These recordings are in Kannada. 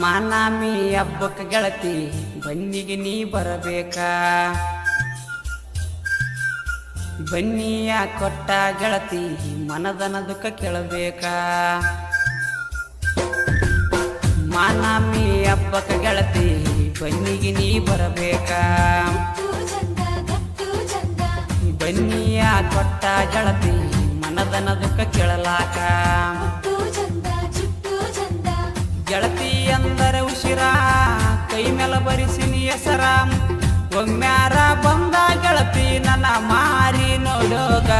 ಮಾನಾಮಿ ಹಬ್ಬಕ್ಕ ಗೆಳತಿ, ಬನ್ನಿಗೆ ನೀ ಬರಬೇಕಾ. ಬನ್ನಿಯ ಕೊಟ್ಟ ಗೆಳತಿ ಮನದನ ದುಃಖ ಕೇಳಬೇಕಾ. ಮಾನಾಮಿ ಹಬ್ಬಕ್ಕ ಗೆಳತಿ, ಬನ್ನಿಗೆ ನೀ ಬರಬೇಕಾ. ಬನ್ನಿಯ ಕೊಟ್ಟ ಗೆಳತಿ ಮನದನ ದುಃಖ ಕೇಳಲಾಕ. ಕೈ ಬರಿಸಿ ನೀ ಹೆಸರ ಒಮ್ಮ್ಯಾರ ಬಂದ ಗೆಳತಿ, ನನ್ನ ಮಾರಿ ನೋಡೋಗ.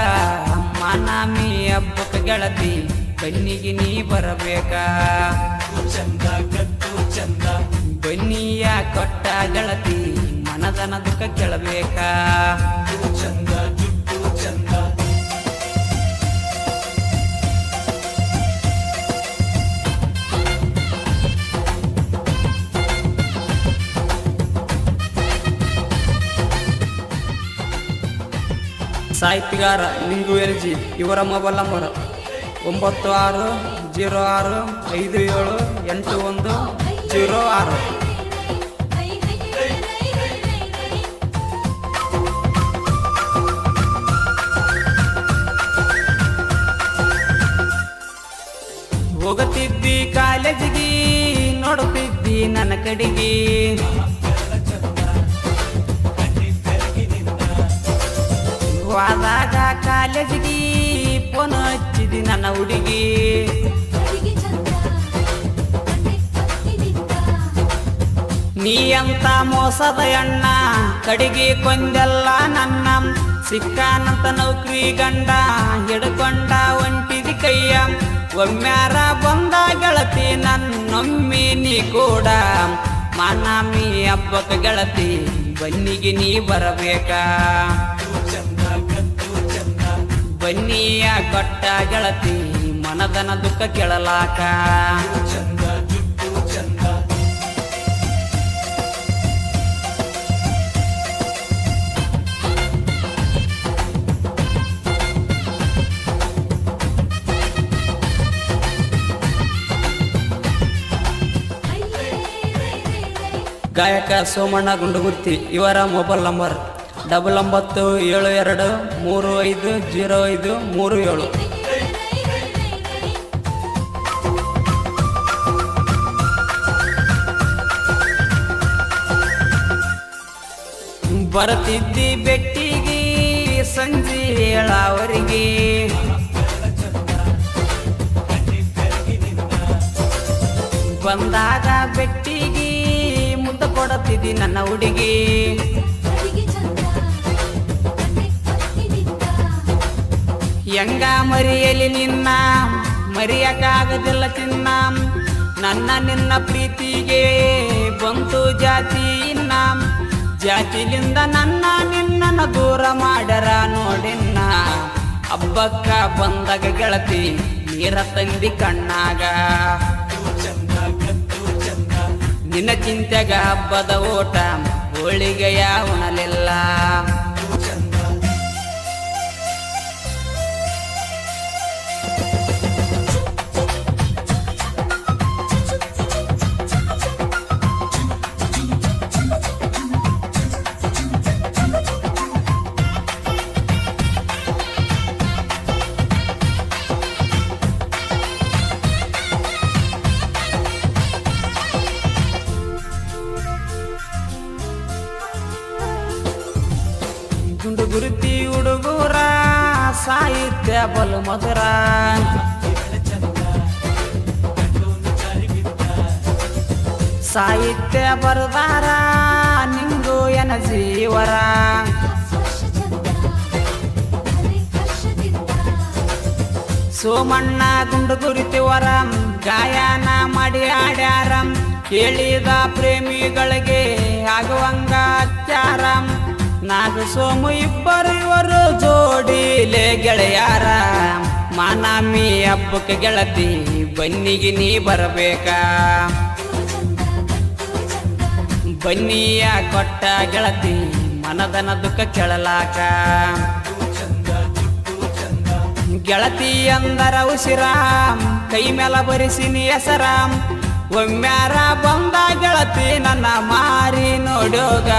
ನಾಮಿ ಹಬ್ಬಕ್ಕೆ ಗೆಳತಿ, ಬನ್ನಿಗೆ ನೀ ಬರಬೇಕಾ. ಚಂದ ಗತ್ತು ಚಂದ ಬನ್ನಿಯ ಕೊಟ್ಟ ಗೆಳತಿ ಮನದನ ದುಃಖ ಕೇಳಬೇಕಾ. ಸಾಹಿತ್ಯಗಾರ ಲಿಂಗು ಎಲ್ಜಿ, ಇವರ ಮೊಬೈಲ್ ನಂಬರ್ ಒಂಬತ್ತು ಆರು ಜೀರೋ ಆರು ಐದು ಏಳು ಎಂಟು ಒಂದು ಜೀರೋ ಆರು. ಹೋಗುತ್ತಿದ್ದಿ ಕಾಲೇಜಿಗೆ, ನೋಡುತ್ತಿದ್ದಿ ನನ್ನ ಕಡೆಗೆ. ಕಾಲೇಜಿಗೆ ಫೋನ್ ಹಚ್ಚಿದಿ ನನ್ನ ಹುಡುಗಿ. ನೀ ಅಂತ ಮೋಸದ ಅಣ್ಣ, ಕಡಿಗೆ ಕೊಂದೆಲ್ಲ ನನ್ನ. ಸಿಕ್ಕಾನಂತ ನೌಕರಿ ಗಂಡ, ಹಿಡ್ಕೊಂಡ ಒಂಟಿದಿ ಕೈಯ. ಒಮ್ಮ್ಯಾರ ಬಂದ ಗೆಳತಿ ನನ್ನೊಮ್ಮೆ ನೀ ಕೂಡ. ಮಾನಾಮಿ ಹಬ್ಬಕ್ಕೆ ಗೆಳತಿ, ಬನ್ನಿಗೆ ನೀ ಬರಬೇಕಾ. ಬನ್ನಿಯ ಕೊಟ್ಟ ಗೆಳತಿ ಮನದನ ದುಃಖ ಕೇಳಲಾಕ. ಚಂದ ಜುಟ್ಟು ಚಂದ ಗಾಯಕ ಸೋಮಣ್ಣ ಗುಂಡುಗುತ್ತಿ ಇವರ ಮೊಬೈಲ್ ನಂಬರ್. ಡಬಲ್ ಒಂಬತ್ತು, ಏಳು, ಎರಡು, ಮೂರು, ಐದು, ಜೀರೋ, ಐದು, ಮೂರು, ಏಳು. ಬರ್ತಿದ್ದಿ ಬೆಟ್ಟಿಗೆ, ಸಂಜೆ ಏಳಾವರಿಗೆ ಬಂದಾಗ ಬೆಟ್ಟಿಗೆ ಮುದ್ದ ಕೊಡುತ್ತಿದ್ದಿ ನನ್ನ ಹುಡುಗಿ. ಹೆಂಗ ಮರಿಯಲಿ ನಿನ್ನ, ಮರಿಯಕ್ಕಾಗದಿಲ್ಲ ಚಿನ್ನ ನನ್ನ ನಿನ್ನ ಪ್ರೀತಿಗೆ ಬಂತು ಜಾತಿ ಇನ್ನ. ಜಾತಿಲಿಂದ ನನ್ನ ನಿನ್ನನ್ನು ದೂರ ಮಾಡರ ನೋಡಿನ್ನ. ಹಬ್ಬಕ್ಕ ಬಂದಾಗ ಗೆಳತಿ, ನೀರ ತಂದಿ ಕಣ್ಣಾಗ. ನಿನ್ನ ಚಿಂತೆಗ ಹಬ್ಬದ ಓಟ, ಹೋಳಿಗೆಯ ಉಣಲಿಲ್ಲ. ಸಾಹಿತ್ಯ ಬಲು ಮಧುರ. ಸಾಹಿತ್ಯ ಬರದಾರ ನಿಂಗು ಎನ ಜೀವರ ಸೋಮಣ್ಣ ಗುಂಡು ಗುರುತಿವರ ಗಾಯನ ಮಾಡಿ ಆಡ್ಯಾರಂ ಕೇಳಿದ ಪ್ರೇಮಿಗಳಿಗೆ ಆಗುವಂಗ ಅತ್ಯಾರ. ನಾಗ ಸೋಮು ಇಬ್ಬರು ಇವರು ಜೋಡಿಲೆ ಗೆಳೆಯಾರ. ಮಾನಾಮಿ ಹಬ್ಬಕ್ಕೆ ಗೆಳತಿ, ಬನ್ನಿಗೆ ನೀ ಬರಬೇಕಾ. ಬನ್ನಿಯ ಕೊಟ್ಟ ಗೆಳತಿ, ಮನದನ ದುಃಖ ಕೆಳಲಾಕ. ಗೆಳತಿ ಅಂದರ ಉಸಿರಾಮ್, ಕೈ ಮೇಲ ಬರಿಸಿನಿ ಹೆಸರಾಮ್. ಒಮ್ಮ್ಯಾರ ಬಂದ ಗೆಳತಿ, ನನ್ನ ಮಾರಿ ನೋಡೋಗ